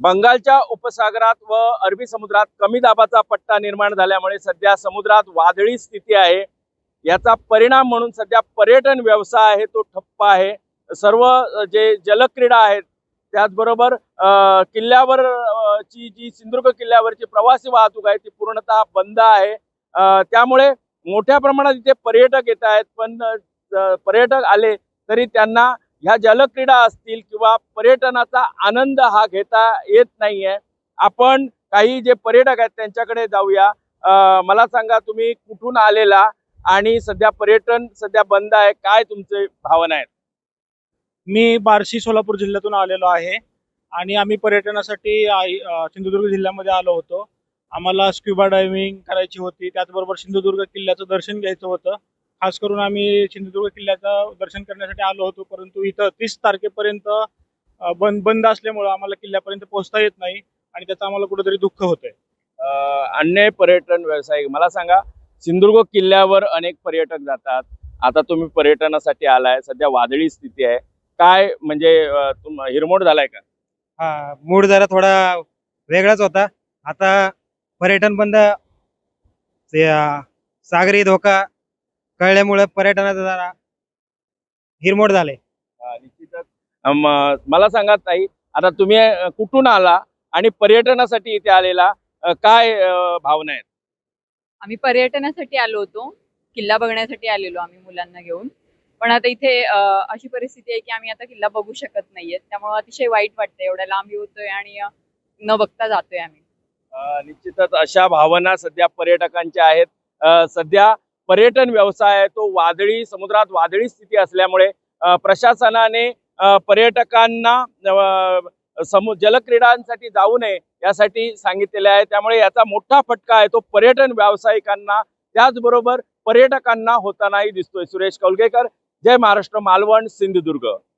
बंगालच्या उपसागरात व अरबी समुद्रात कमी दाबाचा पट्टा निर्माण झाल्यामुळे सध्या समुद्रात वादळी स्थिती आहे. याचा परिणाम म्हणून सध्या पर्यटन व्यवसाय आहे तो ठप्प आहे. सर्व जे जलक्रीडा आहेत त्याचबरोबर किल्ल्यावर ची जी सिंधुदुर्ग किल्ल्यावरची प्रवासी वाहतूक आहे ती पूर्णतः बंद आहे. त्यामुळे मोठ्या प्रमाणात इथे पर्यटक येत आहेत पण पर्यटक आले तरी त्यांना ह्या जलक्रीडा असतील किंवा पर्यटनाचा आनंद हा घेता येत नाहीये. आपण काही जे पर्यटक आहेत त्यांच्याकडे जाऊया. मला सांगा तुम्ही कुठून आलेला आणि सध्या पर्यटन सध्या बंद आहे काय तुमचे भावना आहेत? मी बार्शी सोलापूर जिल्ह्यातून आलेलो आहे आणि आम्ही पर्यटनासाठी सिंधुदुर्ग जिल्ह्यामध्ये आलो होतो. आम्हाला स्क्युबा डायव्हिंग करायची होती. त्याचबरोबर सिंधुदुर्ग किल्ल्याचं दर्शन घ्यायचं होतं. खास करून आम्ही सिंधुदुर्ग किल्ल्याचं दर्शन करण्यासाठी आलो होतो परंतु इथं तीस तारखेपर्यंत बंद बंद असल्यामुळं आम्हाला किल्ल्यापर्यंत पोहोचता येत नाही आणि त्याचं आम्हाला कुठेतरी दुःख होतंय. अ, अन्य पर्यटन व्यावसायिक मला सांगा सिंधुदुर्ग किल्ल्यावर अनेक पर्यटक जातात. आता तुम्ही पर्यटनासाठी आलाय सध्या वादळी स्थिती आहे. काय म्हणजे तुम हिरमोड झालाय का? हा मूड जरा थोडा वेगळाच होता. आता पर्यटन बंद सागरी धोका कळल्यामुळे पर्यटनाचं जरा हिरमोड झाले निश्चितच. अम, मला सांगा ताई आता तुम्ही अ, कुठून आला आणि पर्यटनासाठी इथे आलेला अ, काय अ, भावना आहेत? आम्ही पर्यटनासाठी आलो होतो. किल्ला बघण्यासाठी आलेलो आम्ही मुलांना घेऊन. पण आता इथे अ, अशी परिस्थिती आहे की आम्ही आता किल्ला बघू शकत नाहीये त्यामुळे अतिशय वाईट वाटतंय. एवढ्या लांब होतोय आणि अ, न बघता जातोय आम्ही. अ, निश्चितच अशा भावना सध्या पर्यटकांच्या आहेत. अ, सध्या पर्यटन व्यवसाय आहे तो वादळी समुद्रात वादळी स्थिती असल्यामुळे प्रशासनाने पर्यटकांना समु जलक्रीडांसाठी जाऊ नये यासाठी सांगितलेले आहे. त्यामुळे याचा मोठा फटका आहे तो पर्यटन व्यावसायिकांना. त्याचबरोबर पर्यटकांना होतानाही दिसतोय. सुरेश कौलगेकर जय महाराष्ट्र मालवण सिंधुदुर्ग.